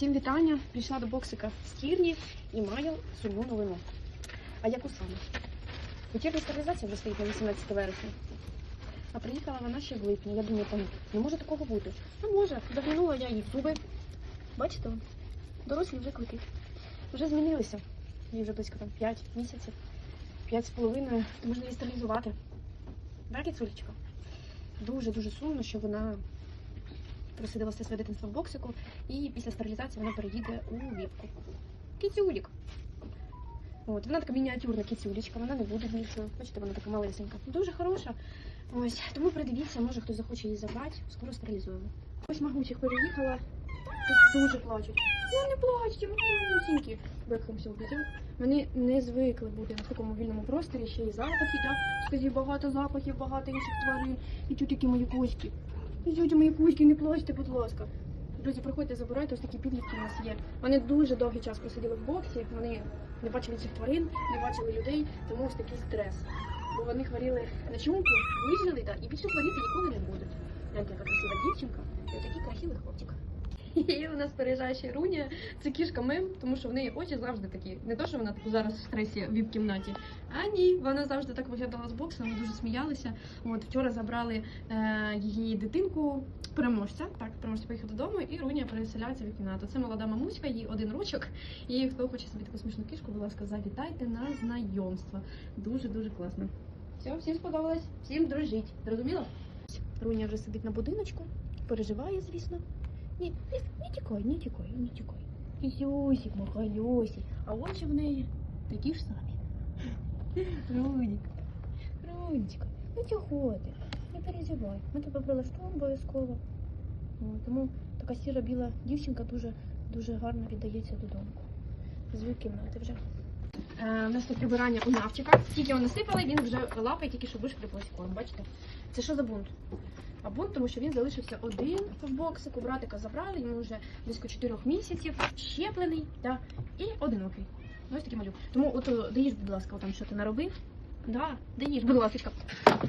Всім вітання! Прийшла до боксика з Кірні і маю сумну новину. А яку саме? Вечірня стерилізація вже стоїть на 18 вересня. А приїхала вона ще в липні. Я думаю, там не може такого бути. Ну може, доглянула я їй зуби. Бачите, дорослі вже клики. Вже змінилися. Їй вже близько там 5 місяців, 5 з половиною, можна її стерилізувати. Так, Кіцулечка? Дуже-дуже сумно, що вона просидила все своє дитинство в боксику, і після стерилізації вона переїде у віпку. Кіцюлік. От, вона така мініатюрна кіцюлічка, вона не буде більшою. Бачите, вона така малесенька. Дуже хороша. Ось, тому придивіться, може хтось захоче її забрати, скоро стерилізуємо. Ось Магусік переїхала. Тут дуже плачуть. Ну не плачте, вони малюсінькі. Бекхем. Вони не звикли бути на такому вільному просторі, ще й запахи, так? Скажіть, багато запахів, багато інших тварин. І тут які мої кузьки. Тут мої кузьки, не плачте, будь ласка. Друзі, приходьте, забирайте, ось такі підлітки у нас є. Вони дуже довгий час просиділи в боксі, вони не бачили цих тварин, не бачили людей, тому ось такий стрес. Бо вони хворіли на чумку, вижили, так, і більше хворіти ніколи не будуть. Гляньте, яка красива дівчинка, і отакий красивий хлопчик. І у нас переїжджає Руня, це кішка мем, тому що в неї очі завжди такі. Не то, що вона так зараз в стресі в віп-кімнаті, а ні, вона завжди так виглядала з боксу, ми дуже сміялися. От вчора забрали е, її дитинку переможця. Так, переможця поїхав додому, і Руня переселяється в кімнату. Це молода мамуська, їй один рочок. І хто хоче собі таку смішну кішку, будь ласка, завітайте на знайомство. Дуже дуже класно. Все, всім сподобалось, всім дружіть. Зрозуміло? Руня вже сидить на будиночку, переживає, звісно. Ні, не, тікай, не тікай, не тікай. Кисюсик, махальосик. А очі в неї такі ж самі. Рудик, Рудечка, ну чого ти? Не переживай. Ми тебе прилаштуємо обов'язково. Тому така сіра біла дівчинка дуже дуже гарно віддається додому. Звук кімнати вже. Е, у нас тут прибирання у навчика. Тільки його насипали, він вже лапає, тільки що вишкріпилась корм. Бачите? Це що за бунт? А бунт, тому що він залишився один в боксику. Братика забрали, йому вже близько 4 місяців, щеплений да, і одинокий. Ну, Ось такий малюк. Тому от о, даїш, будь ласка, там що ти наробив. Да, даєш, будь ласка.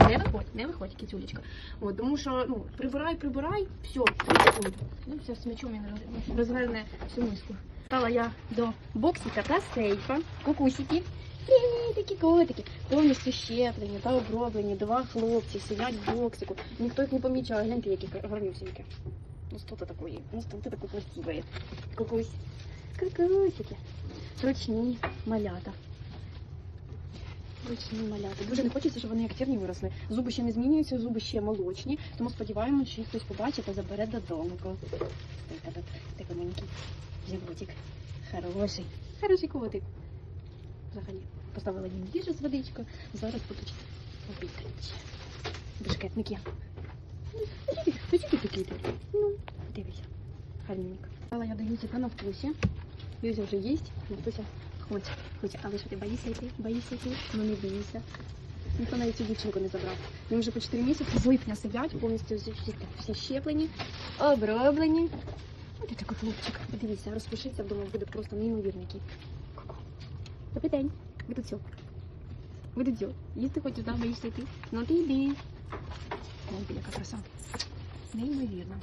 Не виходь, не виходь, кицюлечка. От, тому що ну, прибирай, прибирай, все, 30. Ну, все, з м'ячом він розверне всю миску. Стала я до боксика та сейфа, кукусики. Такі котики, повністю щеплені та оброблені. Два хлопці сидять в боксику. Ніхто їх не помічає. Гляньте, які гарнюсінькі. Ну что ты такой? Ну что ты такой красивый? Кукусь. Кукусики. Ручні малята. Ручні малята. Дуже не хочеться, щоб вони як тірні виросли. Зуби ще не змінюються, зуби ще молочні, тому сподіваємося, що їх хтось побачить та забере додому. Такий такий маленький животик. Хороший. Хороший котик. Взагалі. Поставила їм їжу з водичкою. Зараз будуть обідати. Бешкетники. Ну, ти такий ти? Ну, дивися. Гарненько. Але я даю тільки на вкусі. Юзя вже їсть. Вкуся. Хоч, хоч, але що ти боїшся йти? Боїшся йти? Ну не бійся. Ніхто навіть цю дівчинку не забрав. Вони вже по 4 місяці з липня сидять, повністю всі, щеплені, оброблені. Ось такий хлопчик. Подивіться, розпишиться, думаю, буде просто неймовірний кіт. Добрий. Видуцю. Видуцю. Їсти хочеш, да? Боїшся йти? Ну ти йди. Ой, яка краса. Неймовірно.